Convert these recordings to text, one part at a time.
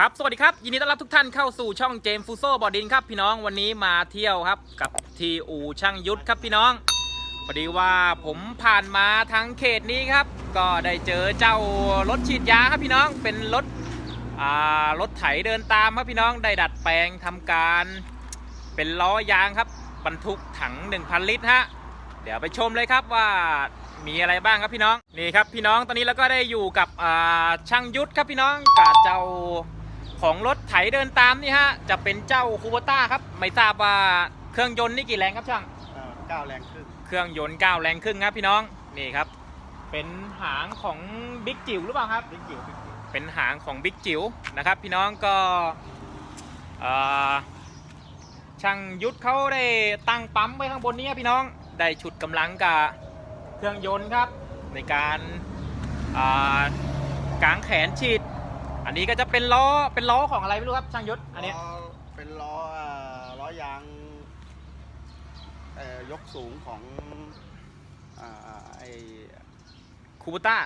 ครับ สวัสดีครับ ยินดีต้อนรับทุกท่านเข้าสู่ช่องเจมฟูโซบอดินครับพี่น้องวันนี้มาเที่ยวครับกับทีอูช่างยุทธครับพี่น้องพอดีว่าผมผ่านมาทางเขตนี้ครับ ก็ได้เจอเจ้ารถฉีดยาครับพี่น้องเป็นรถอ่ารถไถเดินตามครับพี่น้องได้ดัดแปลงทำการเป็นล้อยางครับบรรทุกถัง 1,000 ลิตรฮะเดี๋ยวไปชมเลยครับว่ามีอะไรบ้างครับพี่น้องนี่ครับพี่น้องตอนนี้เราก็ได้อยู่กับช่างยุทธครับพี่น้องกับเจ้า ของรถไถเดินตามนี่ฮะ จะเป็นเจ้าคูโบต้าครับ ไม่ทราบว่าเครื่องยนต์นี่กี่แรงครับช่างเอ่อก้าวแรงขึ้นเครื่องยนต์9แรงครึ่งครับพี่น้อง นี่ครับ เป็นหางของบิ๊กจิ๋วหรือเปล่าครับ บิ๊กจิ๋วบิ๊กจิ๋วเป็นหางของบิ๊กจิ๋วนะครับ พี่น้องก็เอ่อช่างยุทธเขาได้ตั้งปั๊มไว้ข้างบนนี้ครับพี่น้อง ได้ฉุดกำลังกับเครื่องยนต์ครับ ในการอ่ากางแขนฉีด อันนี้ก็จะเป็นล้อเป็นล้อของอะไรไม่รู้ครับช่างยุทธอันเนี้ย ล้อเป็นล้อเอ่อล้อยางเอ่อยกสูงของอ่าไอคูโบต้า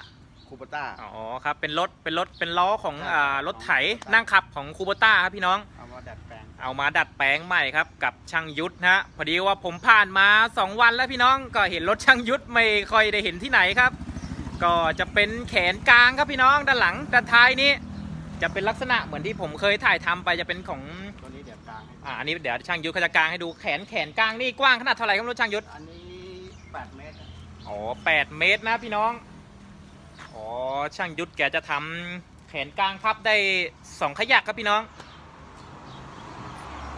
คูปต้า อ๋อครับ เป็นรถ เป็นรถ เป็นล้อของใช่อ่าครับรถไถของ Kubota นั่งขับของคูโบต้าครับพี่น้อง เอามาดัดแปลงเอามาดัดแปลงใหม่ครับ กับช่างยุทธนะฮะ พอดีว่าผมผ่านมา 2 วันแล้วพี่น้อง ก็เห็นรถช่างยุทธไม่ค่อยได้เห็นที่ไหนครับ ก็จะเป็นแขนกลางครับพี่น้อง ด้านหลัง ด้านท้ายนี้ จะเป็นลักษณะเหมือนที่ผมเคยถ่ายทำไปจะเป็นของตัวนี้เดี๋ยวกลางให้อ่าอันนี้เดี๋ยวช่างยุทธเขาจะกลางให้ดูแขนแขนกลางนี่กว้างขนาดเท่าไหร่ครับรถช่างยุทธอันนี้ 8 เมตรนะอ๋อแปดเมตรนะพี่น้องอ๋อช่างยุทธแกจะทำแขนกลางพับได้สองขยักครับพี่น้อง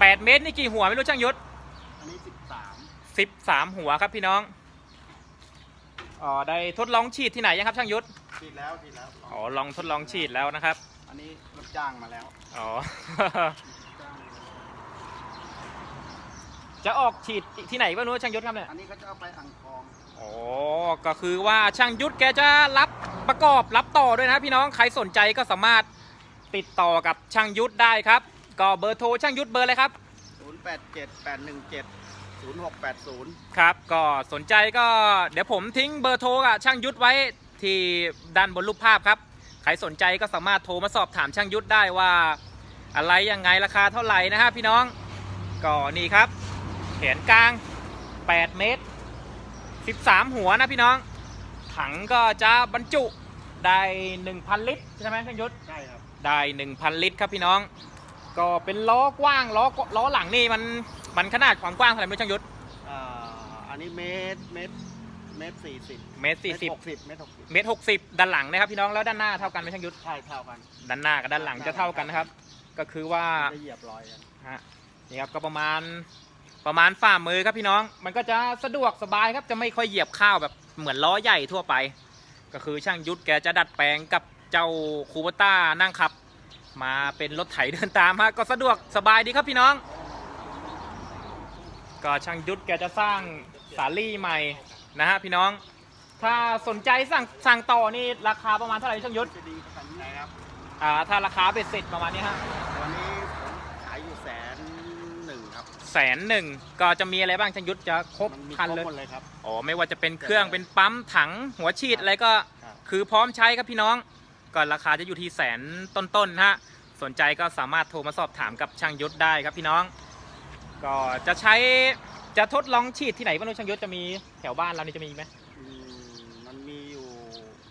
แปดเมตรนี่กี่หัวไม่รู้ช่างยุทธ อันนี้สิบสามหัวครับพี่น้องอ๋อได้ทดลองฉีดที่ไหนยังครับช่างยุทธ13ทีแล้วทีแล้วอ๋อลองทดลองฉีดแล้วนะครับอั นนี้รับจ้างมาแล้ว อ๋อจ้างจะออกฉีดที่ไหนบ้างนู้ช่างยุทธครับเนี่ยอันนี้ก็จะเอาไปอ่างทอง อ๋อก็คือว่าช่างยุทธแกจะรับประกอบรับต่อด้วยนะพี่น้องใครสนใจก็สามารถติดต่อกับช่างยุทธได้ครับ ก็เบอร์โทรช่างยุทธเบอร์อะไรครับ 087 817 0680 ครับ ก็สนใจก็เดี๋ยวผมทิ้งเบอร์โทรกับช่างยุทธไว้ที่ด้านบนรูปภาพครับใครสนใจก็สามารถโทรมาสอบถามช่างยุทธได้ว่า อะไรยังไงราคาเท่าไหร่นะฮะพี่น้องก็นี่ครับ แขนกลาง 8 เมตร 13 หัวนะพี่น้อง ถังก็จะบรรจุได้ 1,000 ลิตรใช่ไหมช่างยุทธใช่ครับได้ 1,000 ลิตรครับพี่น้อง ก็เป็นล้อกว้างล้อล้อหลังนี่มันมันขนาดความกว้างเท่าไหร่ไม่รู้ช่างยุทธอ่าอันนี้เมตรเมตร เมตรสี่สิบเมตรสี่สิบหกสิบเมตรหกสิบเมตรหกสิบด้านหลังนะครับพี่น้องแล้วด้านหน้าเท่ากันไหมช่างยุทธใช่เท่ากันด้านหน้ากับด้านหลังจะเท่ากันนะครับ ก็คือว่าจะเหยียบรอยกันฮะนี่ครับก็ประมาณประมาณฝ่ามือครับพี่น้อง มันก็จะสะดวกสบายครับจะไม่ค่อยเหยียบข้าวแบบเหมือนล้อใหญ่ทั่วไป ก็คือช่างยุทธแกจะดัดแปลงกับเจ้าคูเบต้านั่งขับ มาเป็นรถไถเดินตามฮะก็สะดวกสบายดีครับพี่น้อง ก็ช่างยุทธแกจะสร้างสาลี่ใหม่ นะฮะพี่น้อง ถ้าสนใจสั่งสั่งต่อนี่ราคาประมาณเท่าไหร่ช่างยุทธจะดีขนาดไหนครับ อ่าถ้าราคาเบ็ดเสร็จประมาณนี้ฮะวันนี้ผมขายอยู่แสนหนึ่งครับแสนหนึ่งก็จะมีอะไรบ้างช่างยุทธจะครบมันมีคันครบเลยหมดเลยครับ อ๋อไม่ว่าจะเป็นเครื่องเป็นปั๊มถังหัวฉีดอะไรก็ ครับ คือพร้อมใช้ครับพี่น้อง ก็ราคาจะอยู่ที่แสนต้นๆนะฮะ สนใจก็สามารถโทรมาสอบถามกับช่างยุทธได้ครับพี่น้อง ก็จะใช้ จะทดลองฉีดที่ไหนบ้างช่างยุทธจะมีแถวบ้านเรานี่จะมีไหมอืมมันมีอยู่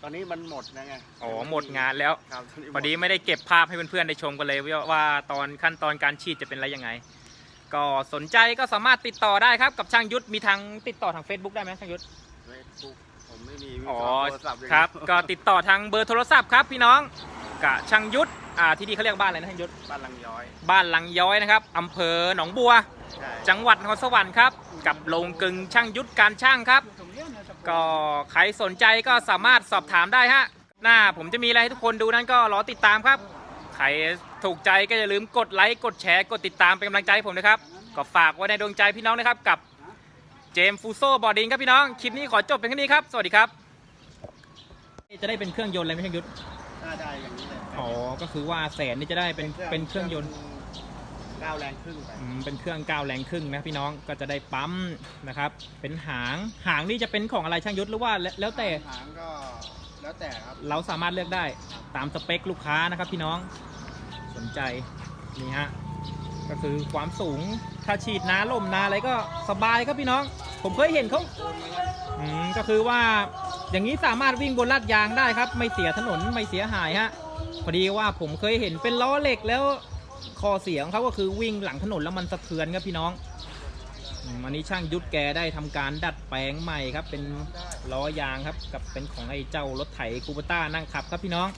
ตอนนี้มันหมดนะไงอ๋อหมดงานแล้วครับตนนี้หพมอดีไม่ได้เก็บภาพให้เพื่อนๆได้ชมกันเลยว่าว่าตอนขั้นตอนการฉีดจะเป็นอะไรยังไง ก็สนใจก็สามารถติดต่อได้ครับกับช่างยุทธมีทางติดต่อทาง Facebook ได้ไหมช่างยุทธ เฟซบุ๊กผมไม่มีอ๋อ โทรศัพท์อย่างคเดียวรับ ก็ติดต่อทางเบอร์โทรศัพท์ครับพี่น้องกับช่างยุทธอ่าที่นี่เขาเรียกบ้านอะไรนะช่างยุทธ บ้านลังย้อย บ้านลังย้อยนะครับอำเภอหนองบัวใช่ จังหวัดนครสวรรค์ครับ กับโรงกลึงช่างยุทธการช่างครับ ก็ใครสนใจก็สามารถสอบถามได้ฮะ หน้าผมจะมีอะไรให้ทุกคนดูนั้นก็รอติดตามครับ ใครถูกใจก็อย่าลืมกดไลค์กดแชร์กดติดตามเป็นกำลังใจให้ผมนะครับ ก็ฝากไว้ในดวงใจพี่น้องนะครับกับเจมฟูโซบอร์ดิงครับพี่น้อง คลิปนี้ขอจบเป็นแค่นี้ครับ สวัสดีครับ จะได้เป็นเครื่องยนต์อะไรไม่ใช่ยุทธน่าได้อย่างนี้เลยอ๋อก็คือว่าแสนนี่จะได้เป็นเป็นเครื่องยนต์ ก้าวแรงครึ่งไปอืมเป็นเครื่องก้าวแรงครึ่งนะพี่น้องก็จะได้ปั๊มนะครับ เป็นหางหางนี่จะเป็นของอะไรช่างยุทธหรือว่าแล้วแล้วแต่หางก็แล้วแต่ครับ เราสามารถเลือกได้ตามสเปคลูกค้านะครับพี่น้องสนใจนี่ฮะก็คือความสูงถ้าฉีดน้าลมนาอะไรก็สบายครับพี่น้อง ผมเคยเห็นเขาอืมก็คือว่าอย่างนี้สามารถวิ่งบนลาดยางได้ครับ ไม่เสียถนนไม่เสียหายฮะพอดีว่าผมเคยเห็นเป็นล้อเหล็กแล้ว ข้อเสียของเขาก็คือวิ่งหลังถนนแล้วมันสะเทือนครับพี่น้องอันนี้ช่างยุทธแกได้ทำการดัดแปลงใหม่ครับ เป็นล้อยางครับ กับเป็นของไอ้เจ้ารถไถคูปต้านั่งขับครับพี่น้อง